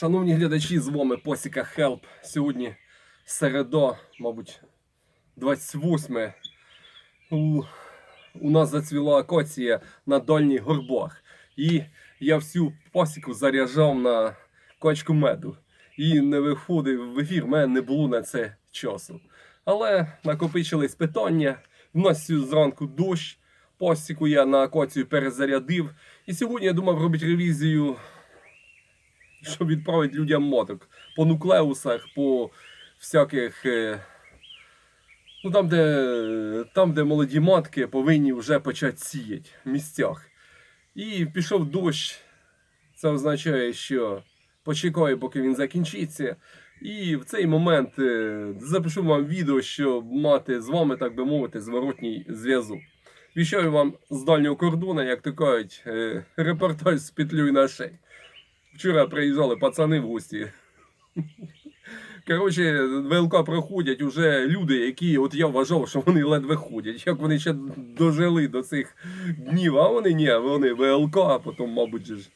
Шановні глядачі, з вами Посіка Хелп. Сьогодні середа, мабуть, 28. У, у нас зацвіла акація на дальніх горбах. І я всю посіку заряджав на качку меду. І не виходив в ефір, в мене не було на це часу. Але накопичились питання. В нас зранку дощ. Посіку я на акацію перезарядив. І сьогодні я думав робити ревізію щоб відправити людям моток по нуклеусах, по всяких. е, Ну, там, де, там, де молоді матки повинні вже почати сіяти в місцях. І пішов дощ. Це означає, що почекаю, поки він закінчиться. І в цей момент е, запишу вам відео, щоб мати з вами, так би мовити, зворотній зв'язок. Віщаю вам з дальнього кордону, як то кажуть, е, репортаж з петлею на шеї. Вчора приїжджали пацани в гості. Коротше, ВЛК проходять уже люди, які от я вважав, що вони ледве ходять. Як вони ще дожили до цих днів, а вони ні, вони ВЛК, а потім, мабуть, ж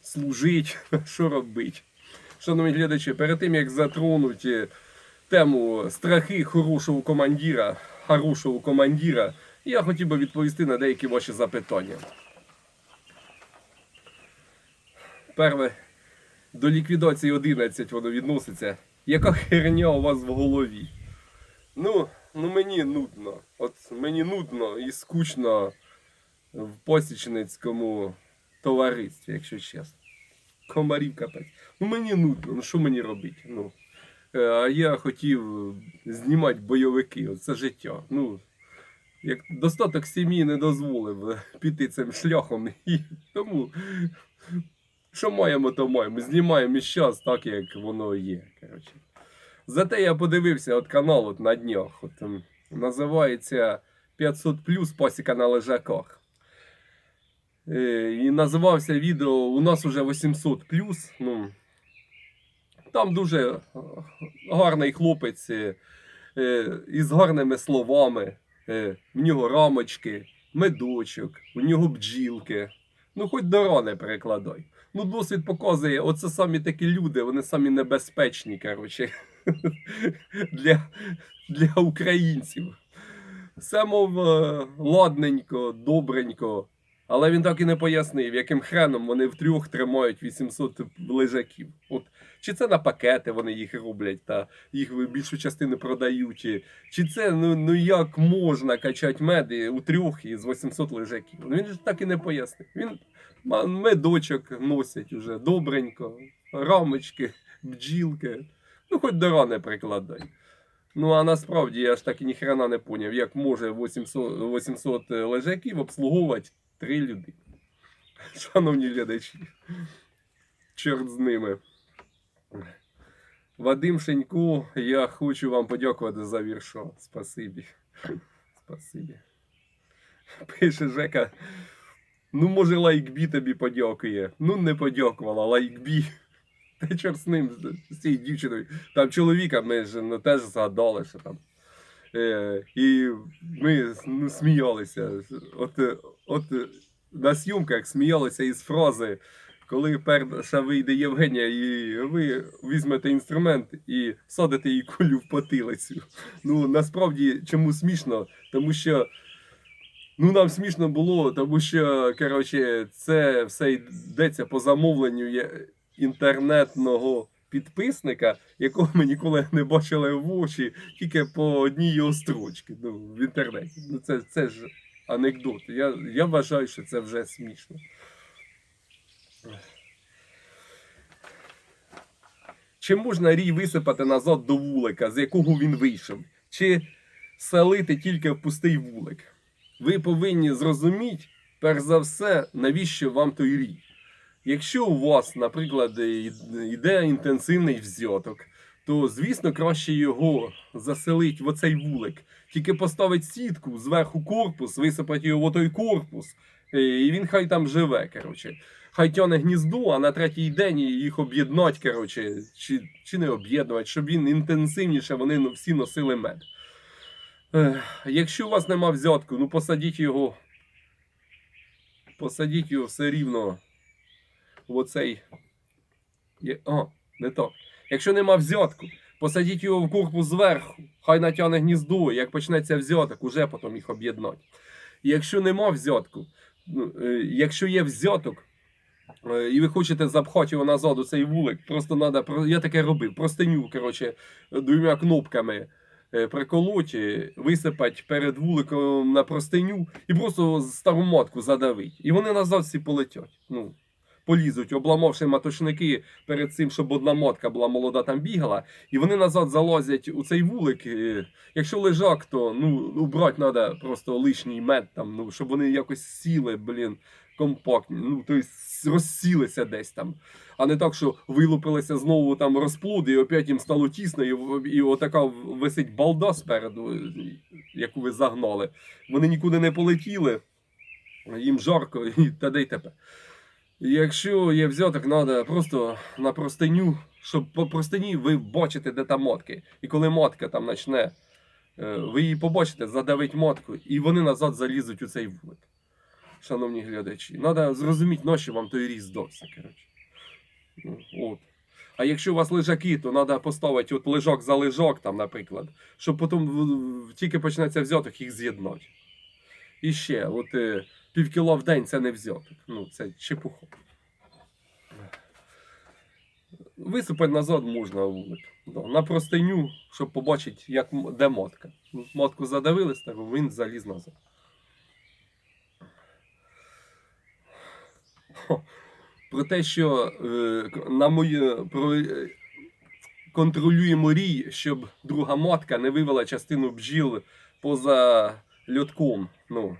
служить, що робить. Шановні глядачі, перед тим як затронути тему страхи хорошого командира, хорошого командира, я хотів би відповісти на деякі ваші запитання. Перше, до ліквідації 11 воно відноситься. Яка херня у вас в голові? Ну, ну мені нудно. От мені нудно і скучно в посічницькому товаристві, якщо чесно. Комарів капець. Ну мені нудно, ну що мені робити? Ну, Е, а я хотів знімати бойовики, це життя. Ну, як достаток сім'ї не дозволив піти цим шляхом. І тому що маємо, то маємо. Знімаємо і час так, як воно є. Коротше. Зате я подивився от канал от на днях. От, називається 500 плюс пасіка на лежаках. Е, і називався відео У нас уже 800 плюс. Ну, там дуже е, гарний хлопець е, е, із гарними словами. Е, в нього рамочки, медочок, у нього бджілки. Ну, хоч до рани перекладай. Ну, досвід показує, оце самі такі люди, вони самі небезпечні, коротше, для, для українців. Все, мов, е, ладненько, добренько. Але він так і не пояснив, яким хреном вони втрьох тримають 800 лежаків. От, чи це на пакети вони їх роблять, та їх більшу частину продають, чи, чи це ну, ну як можна качати меди у трьох із 800 лежаків? Ну, Він ж так і не пояснив. Він медочок носять уже добренько, рамочки, бджілки. Ну, хоч до рани прикладай. Ну, а насправді я ж так і ніхрена не поняв, як може 800, 800 лежаків обслуговувати три людини. Шановні глядачі, чорт з ними. Вадим Шенько, я хочу вам подякувати за віршо. Спасибі. Спасибі. Пише Жека. Ну, може, лайкбі тобі подякує. Ну, не подякувала, лайкбі. Та чорт з ним, з- цією дівчиною. Там чоловіка ми ж ну, теж згадали, що там. Е, і ми ну, сміялися. От, от на зйомках сміялися із фрази, коли перша вийде Євгенія, і ви візьмете інструмент і садите їй кулю в потилицю. Ну, насправді, чому смішно? Тому що. Ну, нам смішно було, тому що, коротше, це все йдеться по замовленню інтернетного підписника, якого ми ніколи не бачили в очі, тільки по одній його строчці ну, в інтернеті. Ну, це, це ж анекдот. Я, я вважаю, що це вже смішно. Чи можна рій висипати назад до вулика, з якого він вийшов? Чи селити тільки в пустий вулик? Ви повинні зрозуміти, перш за все, навіщо вам той рій. Якщо у вас, наприклад, йде інтенсивний взяток, то звісно краще його заселити в оцей вулик. Тільки поставить сітку зверху корпус, висипати його в той корпус, е, і він хай там живе. Коротше. Хай тяне гніздо, а на третій день їх об'єднать, коротше, чи, чи не об'єднувати, щоб він інтенсивніше вони всі носили мед. Якщо у вас нема взятку, ну посадіть його. Посадіть його все рівно в оцей. О, не так. Якщо нема взятку, посадіть його в корпус зверху, хай натягне гніздо, як почнеться взяток, уже потім їх об'єднати. Якщо нема взятку, ну, е, якщо є взяток, е, і ви хочете запхати його назад у цей вулик, просто треба, я таке робив, простиню, коротше, двома кнопками е, приколоть, е, висипать перед вуликом на простиню і просто стару матку задавить. І вони назад всі полетять. Ну, полізуть, обламавши маточники перед цим, щоб одна мотка була молода там бігала, і вони назад залазять у цей вулик. е, Якщо лежак, то ну, убрати треба просто лишній мед, там, ну, щоб вони якось сіли, блін, компактні, ну, тобто розсілися десь там. А не так, що вилупилися знову там розплуди, і опять їм стало тісно, і, і отака висить балда спереду, яку ви загнали. Вони нікуди не полетіли, їм жарко, і та й тепер. Якщо є взяток, треба просто на простиню, щоб по простині ви бачите, де там мотки. І коли мотка там почне, е, ви її побачите, задавить мотку, і вони назад залізуть у цей вулик. Шановні глядачі, треба зрозуміти, ночі вам той різ. Коротше. Ну, От. А якщо у вас лежаки, то треба поставити от лежак за лежак, там, наприклад, щоб потім тільки почнеться взяток, їх з'єднати. І ще, от е, півкіло в день це не взяток. Ну, це чепуха. Висипати назад можна. Да, на простиню, щоб побачити, як, де мотка. Мотку задавили стару, він заліз назад. Про те, що е, на моє, про, е, контролюємо рій, щоб друга матка не вивела частину бджіл поза льотком. Ну,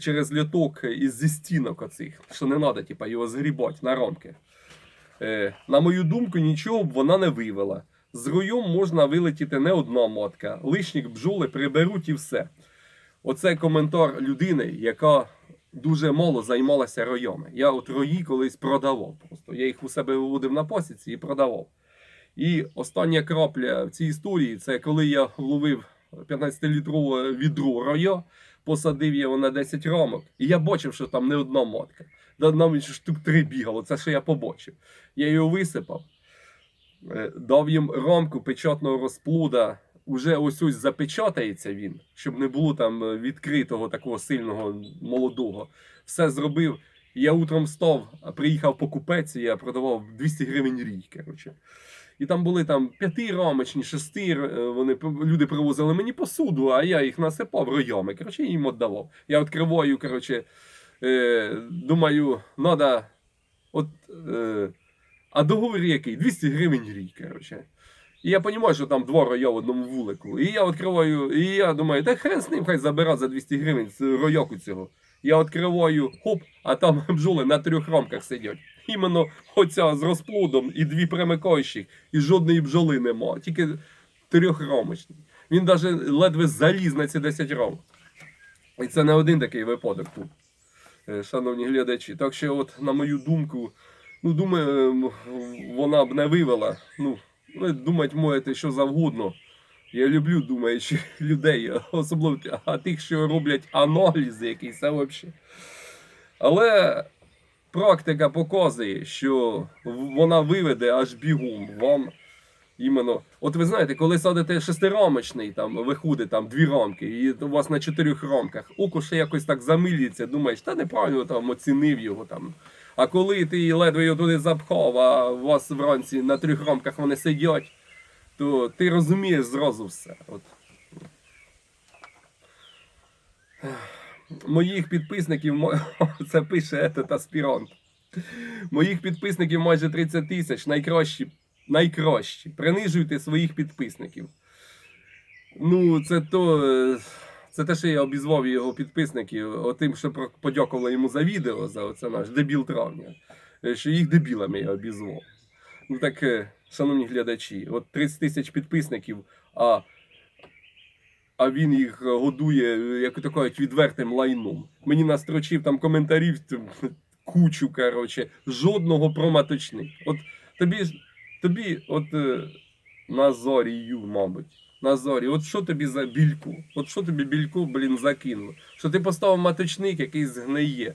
через льоток із зі стінок оцих, що не треба, типа, його згрібати на рамки. Е, на мою думку, нічого б вона не вивела. З роєм можна вилетіти не одна матка. Лишніх бджоли приберуть і все. Оце коментар людини, яка дуже мало займалася роями. Я от рої колись продавав просто. Я їх у себе виводив на посіці і продавав. І остання крапля в цій історії це коли я вловив 15-літрове відро роя, посадив його на 10 рамок, і я бачив, що там не одна матка. Да, Навіть штук три бігало, це що я побачив. Я його висипав, е, дав їм рамку печатного розплуда. Уже ось ось запечатається він, щоб не було там е, відкритого такого сильного молодого. Все зробив. Я утром став, приїхав покупець, і я продавав 200 гривень рій. Коротше. І там були там п'ятирамочні, шести, е, вони люди привозили мені посуду, а я їх насипав роями. Коротше, їм віддавав. Я відкриваю, коротше, е, думаю, надо. От, е, а договір який? 200 гривень рій, коротше. І я розумію, що там два роя в одному вулику. І я відкриваю, і я думаю, та хрен з ним хай забира за 200 гривень з рояку цього. Я відкриваю, хоп, а там бджоли на трьох рамках сидять. Іменно оця з розплодом і дві примикаючих, і жодної бджоли нема, тільки трьохрамочний. Він навіть ледве заліз на ці 10 рамок. І це не один такий випадок тут, е, шановні глядачі. Так що, от, на мою думку, ну, думаю, вона б не вивела. Ну, ви думати можете що завгодно. Я люблю думаючих людей, особливо а тих, що роблять аналізи якісь, це взагалі. Але практика показує, що вона виведе аж бігом вам. Іменно, от ви знаєте, коли садите шестирамочний, там виходить там дві рамки, і у вас на чотирьох рамках, око ще якось так замилюється, думаєш, та неправильно там оцінив його там. А коли ти ледве туди запхав, а у вас вранці на трьох рамках вони сидять, то ти розумієш зразу все. От. Моїх підписників, це пише этот аспірант. Моїх підписників майже 30 тисяч, найкращі, найкращі. Принижуйте своїх підписників. Ну, це то. Це те, що я обізвав його підписників, отим, що подякували йому за відео, за оце наш дебіл травня. е, Що їх дебілами я обізвав. Ну так, е, шановні глядачі, от 30 тисяч підписників, а, а він їх годує, е, як то відвертим лайном. Мені настрочив там коментарів кучу, коротше, жодного про маточник. От тобі тобі, от Назорію, мабуть. Назорі, от що тобі за більку? От що тобі більку, блін, закинуло? Що ти поставив маточник, який згниє.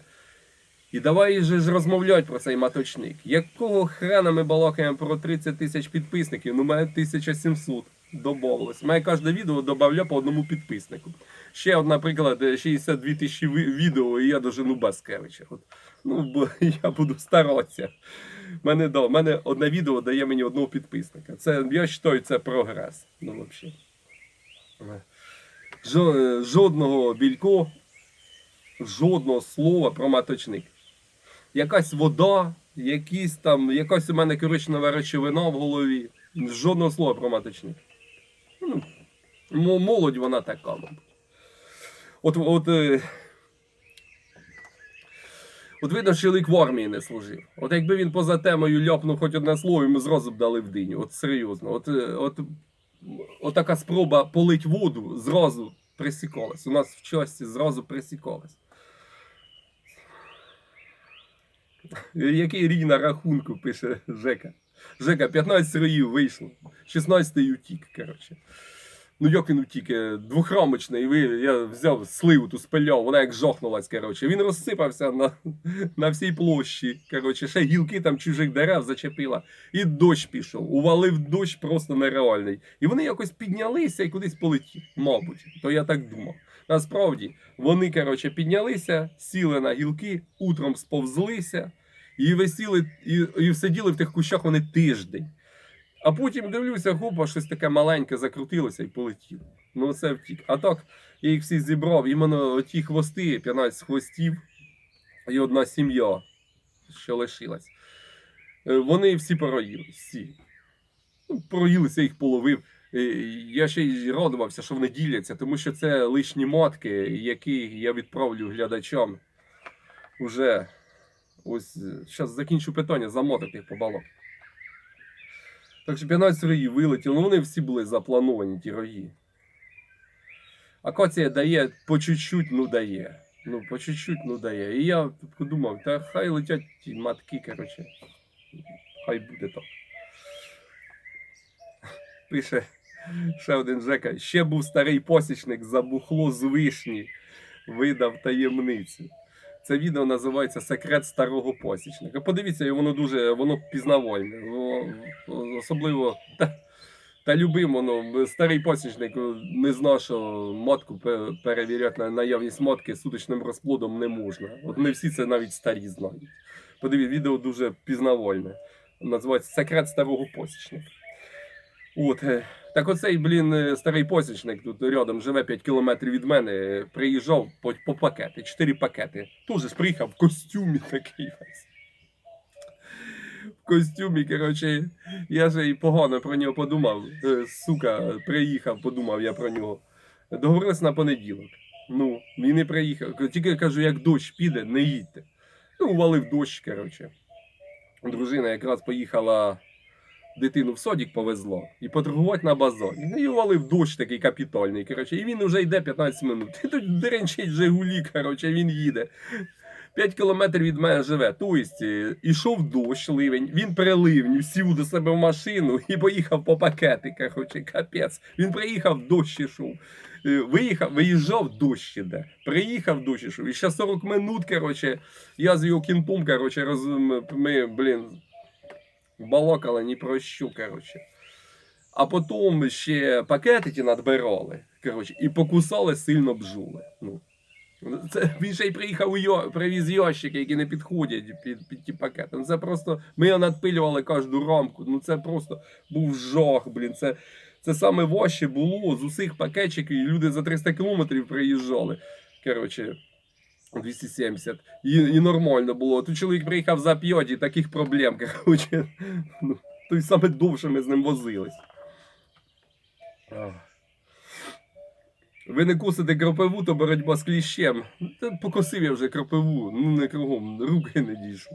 І давай же ж розмовляти про цей маточник. Якого хрена ми балакаємо про 30 тисяч підписників? Ну, мене 1700 добавилось. Мене кожне відео додавля по одному підписнику. Ще, наприклад, 62 тисячі відео, і я дожену Баскевича. От. Ну, бо я буду старатися. Мене, да, мене одне відео дає мені одного підписника. Це, я вважаю, це прогрес. Ну, взагалі. Жодного білько, жодного слова про маточник. Якась вода, якісь там, якась у мене коричнева речовина в голові. Жодного слова про маточник. Ну, молодь вона така. От, от, е, от видно, що чоловік в армії не служив. От якби він поза темою ляпнув хоч одне слово, йому зразу б дали в диню. От серйозно. От, е, от, от така спроба полить воду зразу присікалась. У нас в часті зразу присікалась. Який рій на рахунку, пише Жека. Жека, 15 роїв вийшло. 16 утік, коротше. Ну як він утік? Е, Двохрамочний, ви, я взяв сливу ту спиляв, вона як жохнулась, коротше. Він розсипався на, на всій площі. Коротше, ще гілки там чужих дерев зачепила. І дощ пішов. Увалив дощ просто нереальний. І вони якось піднялися і кудись полетіли. Мабуть, то я так думав. Насправді, вони, коротше, піднялися, сіли на гілки, утром сповзлися і висіли, і, і сиділи в тих кущах вони тиждень. А потім дивлюся, хопа, щось таке маленьке закрутилося і полетіло. Ну, це втік. А так, я їх всіх зібрав, іменно ті хвости, 15 хвостів, і одна сім'я, що лишилась. Е, Вони всі пороїли, всі. Ну, Проїлися, їх половив. Е, Я ще й радувався, що вони діляться, тому що це лишні матки, які я відправлю глядачам уже. Ось зараз закінчу питання, замотати їх по балок. Так що 15 роїв вилетіло, ну вони всі були заплановані, ті рої. Акація дає по чуть-чуть, ну дає. Ну, по чуть-чуть, ну дає. І я подумав, та хай летять ті матки, коротше. Хай буде так. Пише ще один Жека. Ще був старий посічник, забухло з вишні, видав таємницю. Це відео називається Секрет старого посічника. Подивіться, воно дуже воно пізнавальне. Воно, особливо та, та любим воно. Старий посічник не знав, що мотку перевіряти на наявність мотки суточним розплодом не можна. От не всі це навіть старі знають. Подивіться, відео дуже пізнавальне. Називається Секрет старого посічника. От, е, так оцей, блін, е, старий посічник тут рядом живе 5 кілометрів від мене. Приїжджав по, по пакети, 4 пакети. Тоже ж приїхав в костюмі такий весь. В костюмі, коротше, я же і погано про нього подумав. Е, Сука, приїхав, подумав я про нього. Договорились на понеділок. Ну, він не приїхав. Тільки кажу, як дощ піде, не їдьте. Ну, валив дощ, коротше. Дружина якраз поїхала дитину в садик повезло і поторгувати на базарі. Ну, і валив дощ такий капітальний. Коротше, і він вже йде 15 минут. І тут деренчить Жигулі, коротше, він їде. 5 кілометрів від мене живе. Тобто, е, ішов дощ, ливень, він переливнів, сів до себе в машину і поїхав по пакети. Коротше, капець. Він приїхав, дощ ішов. Е, Виїхав, виїжджав, дощ іде. Приїхав, дощ ішов. І ще 40 минут, коротше, я з його кінтом, коротше, роз... ми, блін, балакали ні про що, коротше. А потім ще пакети надбирали, коротше, і покусали сильно бджоли. Ну. Це, він ще й приїхав йо, привіз ящики, які не підходять під, під ті пакети. Ну, це просто ми його надпилювали кожну рамку. Ну це просто був жах, блін. Це, це саме важче було з усіх пакетчиків, і люди за 300 кілометрів приїжджали. Коротше, 270. І, і нормально було. Тут чоловік приїхав за п'ять таких проблем. Коротше, ну, то й саме довше ми з ним возились. Ви не кусите кропиву, то боротьба з кліщем. Та покосив я вже кропиву, ну не кругом, руки не дійшов.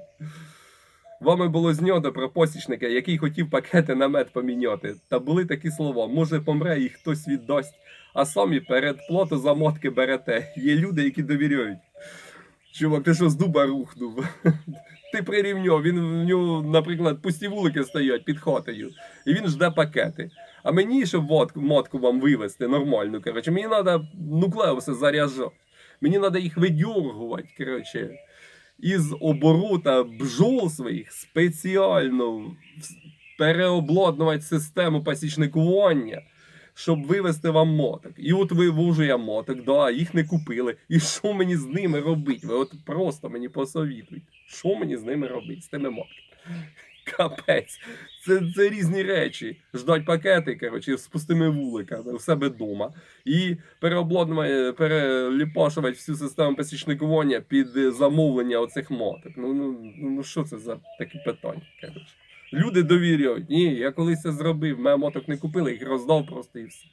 Вами було знято про посічника, який хотів пакети на мед поміняти. Та були такі слова: може помре і хтось віддасть, а самі перед плоту замотки берете. Є люди, які довіряють. Чувак, ти що з дуба рухнув? Ти прирівнював, він в нього, наприклад, пусті вулики стоять під хатою, і він жде пакети. А мені, щоб водку, мотку вам вивезти нормально, коротше, мені треба нуклеуси заряджати. Мені треба їх видьоргувати, коротше. із оборота бджол своїх спеціально переобладнувати систему пасічникування, щоб вивести вам моток. І от вивожу я моток, да, їх не купили. І що мені з ними робити? Ви от просто мені посовітуйте, що мені з ними робити, з тими мотками. Капець. Це, це різні речі. Ждать пакети, коротше, з пустими вуликами у себе вдома. І переліпашувати всю систему пасічникування під замовлення оцих моток. Ну, ну, ну що це за такі питання? Коротше. Люди довіряють. Ні, я колись це зробив, мене моток не купили, їх роздав просто і все.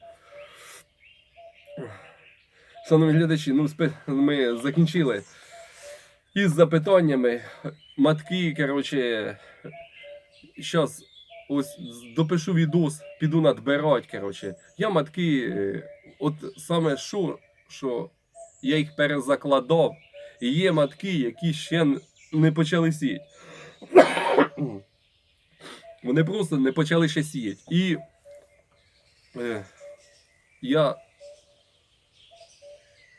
Шановні глядачі, ну ми закінчили із запитаннями. Матки, коротше, зараз ось допишу відос, піду надбирати, коротше. Я матки, е, от саме що, що я їх перезакладав, і є матки, які ще не почали сіяти. Вони просто не почали ще сіяти. І е, я.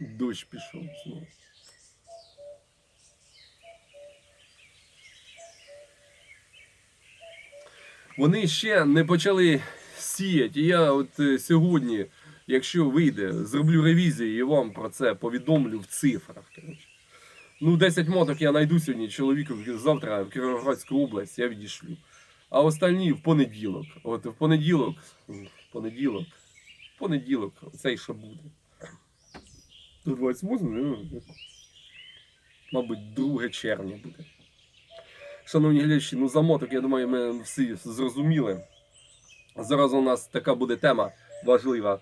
Дощ пішов знову. Вони ще не почали сіяти. І я от е, сьогодні, якщо вийде, зроблю ревізію і вам про це повідомлю в цифрах. коротше. Ну, 10 моток я знайду сьогодні чоловіку завтра в Кіровоградську область, я відійшлю. А остальні в понеділок. От в понеділок, в понеділок, в понеділок, цей що буде. До 28, ну, мабуть, 2 червня буде. Шановні глядачі, ну за моток, я думаю, ми всі зрозуміли. Зараз у нас така буде тема важлива.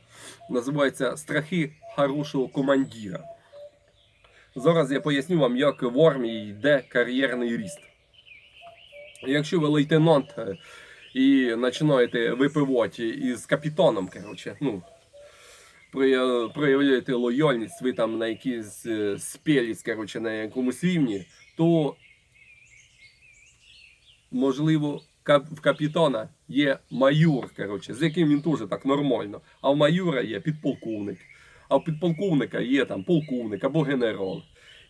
Називається Страхи хорошого командира. Зараз я поясню вам, як в армії йде кар'єрний ріст. Якщо ви лейтенант е, і починаєте випивати із капітаном, коротше, ну, проявляєте лояльність, ви там на якійсь е, коротше, на якомусь рівні, то можливо в капітана є майор, коротше, з яким він теж так нормально. А в майора є підполковник. А в підполковника є там полковник або генерал.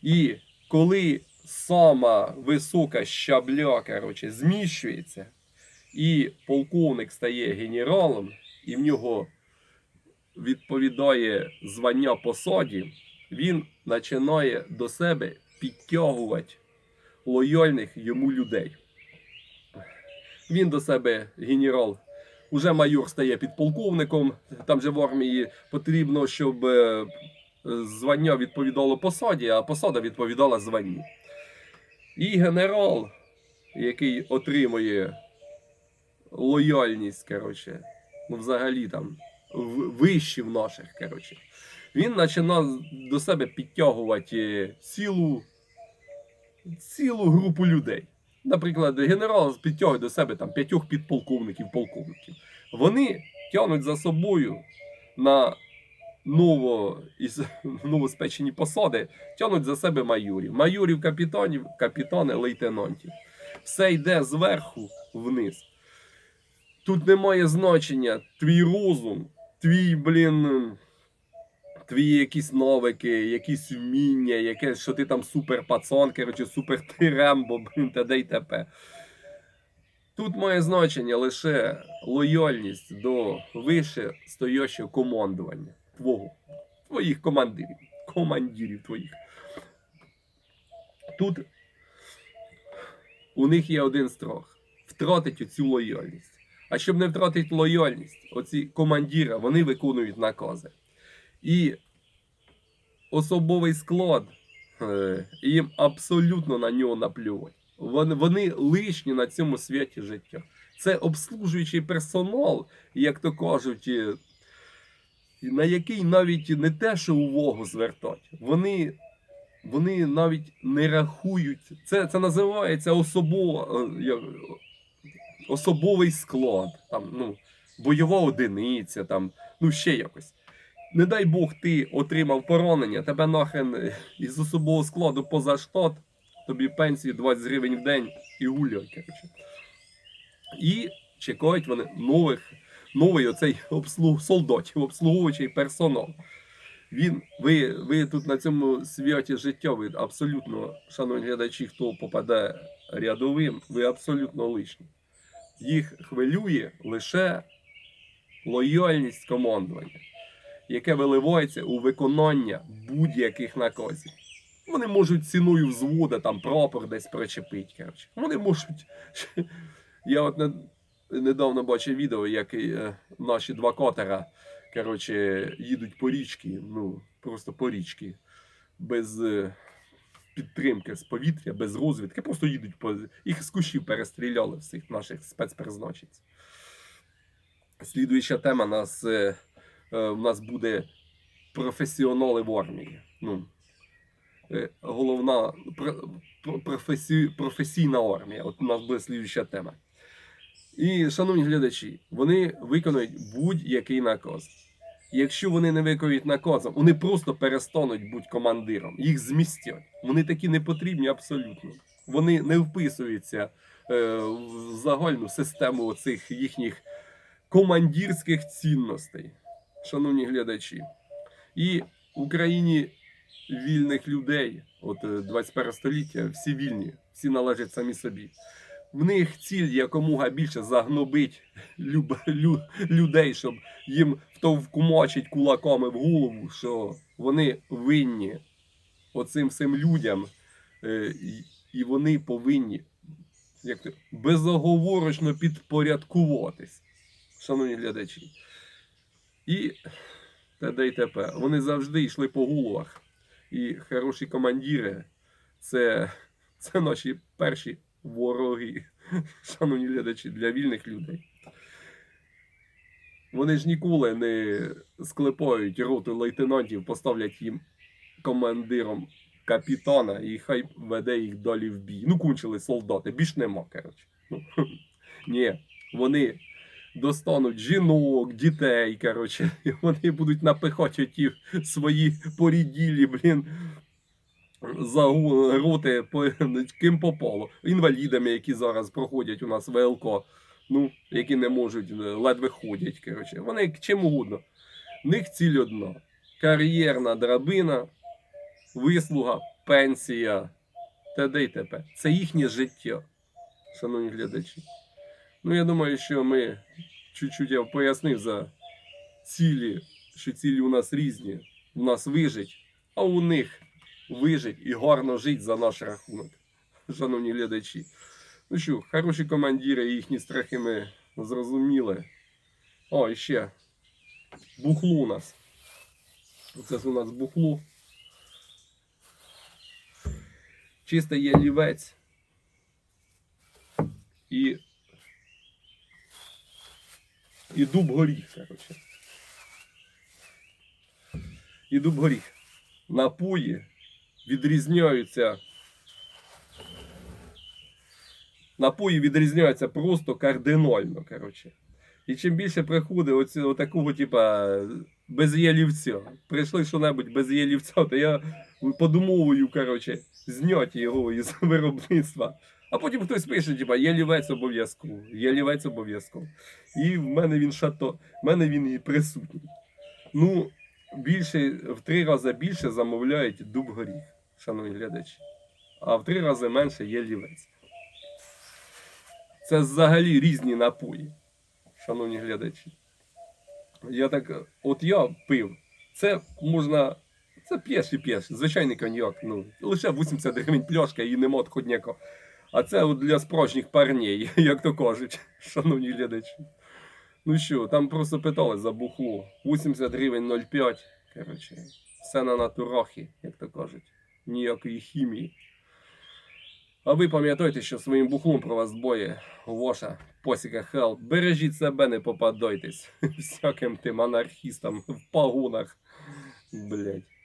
І коли сама висока щабля коротше, зміщується, і полковник стає генералом, і в нього відповідає звання посаді, він починає до себе підтягувати лояльних йому людей. Він до себе генерал. Уже майор стає підполковником. Там же в армії потрібно, щоб е, звання відповідало посаді, а посада відповідала званню. І генерал, який отримує лояльність, коротше, ну взагалі там в- вищів наших, коротше, він починав до себе підтягувати цілу, цілу групу людей. Наприклад, генерал підтягує до себе там п'ятьох підполковників, полковників. Вони тягнуть за собою на ново, із, новоспечені посади, тягнуть за себе майорів. Майорів, капітанів, капітани, лейтенантів. Все йде зверху вниз. Тут немає значення твій розум, твій, блін, твої якісь навики, якісь вміння, яке, що ти там супер пацан, коротше, супер тирембо, блін, т.д. і т.п. Тут має значення лише лояльність до вище стоящого командування твого, твоїх командирів, командирів твоїх. Тут у них є один страх втратити цю лояльність. А щоб не втратити лояльність, оці командіри, вони виконують накази. І особовий склад е, їм абсолютно на нього наплювати. Вони, лишні на цьому світі життя. Це обслужуючий персонал, як то кажуть, на який навіть не те, що увагу звертати. Вони, вони навіть не рахують. Це, це називається особо, е, особовий склад, там, ну, бойова одиниця, там, ну ще якось. Не дай Бог, ти отримав поранення, тебе нахрен е, із особового складу поза штат, тобі пенсії 20 гривень в день і гуляй, коротше. І чекають вони нових, новий оцей обслуг, солдатів, обслуговуючий персонал. Він, ви, ви тут на цьому святі життя, ви абсолютно, шановні глядачі, хто попаде рядовим, ви абсолютно лишні. Їх хвилює лише лояльність командування, яке виливається у виконання будь-яких наказів. Вони можуть ціною взвода там прапор десь причепити. Вони можуть. Я от недавно бачив відео, як е, наші два котера коротше, їдуть по річці, ну, просто по річці, без е, підтримки з повітря, без розвідки, просто їдуть по. Їх з кущів перестріляли всіх наших спецпризначенців. Слідуюча тема нас, е, е, нас буде професіонали в армії. Ну, головна про- про- професійна армія. От у нас буде слідуюча тема. І, шановні глядачі, вони виконують будь-який наказ. Якщо вони не виконують наказом, вони просто перестануть бути командиром, їх змістять. Вони такі не потрібні абсолютно. Вони не вписуються е, в загальну систему цих їхніх командирських цінностей, шановні глядачі. І в Україні вільних людей, от е, 21 століття, всі вільні, всі належать самі собі. В них ціль якомога більше загнобить люб, лю, людей, щоб їм втовкумачить кулаками в голову, що вони винні оцим всім людям, е, і, вони повинні як безоговорочно підпорядкуватись, шановні глядачі. І т.д. і т.п. Вони завжди йшли по головах. І хороші командири це, це наші перші вороги, шановні глядачі, для вільних людей. Вони ж ніколи не склепають роту лейтенантів, поставлять їм командиром капітана і хай веде їх далі в бій. Ну, кончили солдати, більш нема, коротше. Ну, ні, вони достануть жінок, дітей, коротше, і вони будуть напихати ті свої поріділі, блін, загон, роти по, ким попало. Інвалідами, які зараз проходять у нас ВЛК, ну, які не можуть, е, ледве ходять, коротше. Вони чим угодно. В них ціль одна: кар'єрна драбина, вислуга, пенсія, т.д. і т.п. Це їхнє життя, шановні глядачі. Ну, я думаю, що ми чуть-чуть я пояснив за цілі, що цілі у нас різні. У нас вижить, а у них вижить і гарно жить за наш рахунок, шановні глядачі. Ну що, хороші командири, їхні страхи ми зрозуміли. О, і ще бухло у нас. Це у нас бухло. Чисто є лівець. І. І дуб горіх, коротше. І дуб горіх. Напої відрізняються. Напої відрізняються просто кардинально, коротше. І чим більше приходить оці, отакого, типа, без ялівця. Прийшли що-небудь без ялівця, то я подумовую, коротше, зняти його із виробництва. А потім хтось пише, типа, ялівець обов'язково, ялівець обов'язково. І в мене він шато, в мене він і присутній. Ну, більше, в три рази більше замовляють дуб горіх, шановні глядачі. А в три рази менше є лівець. Це взагалі різні напої, шановні глядачі. Я так, от я пив. Це можна. Це п'єш і п'єш. Звичайний коньяк. Ну, лише 80 гривень пляшка і нема отходняка. А це от для справжніх парней, як то кажуть, шановні глядачі. Ну що, там просто питали за бухло. 80 гривень 0,5. Коротше, все на натурахі, як то кажуть. Ніякої хімії. А ви пам'ятайте, що своїм бухлом про вас дбоє ваша посіка Хел. Бережіть себе, не попадайтесь всяким тим анархістам в погонах. Блять.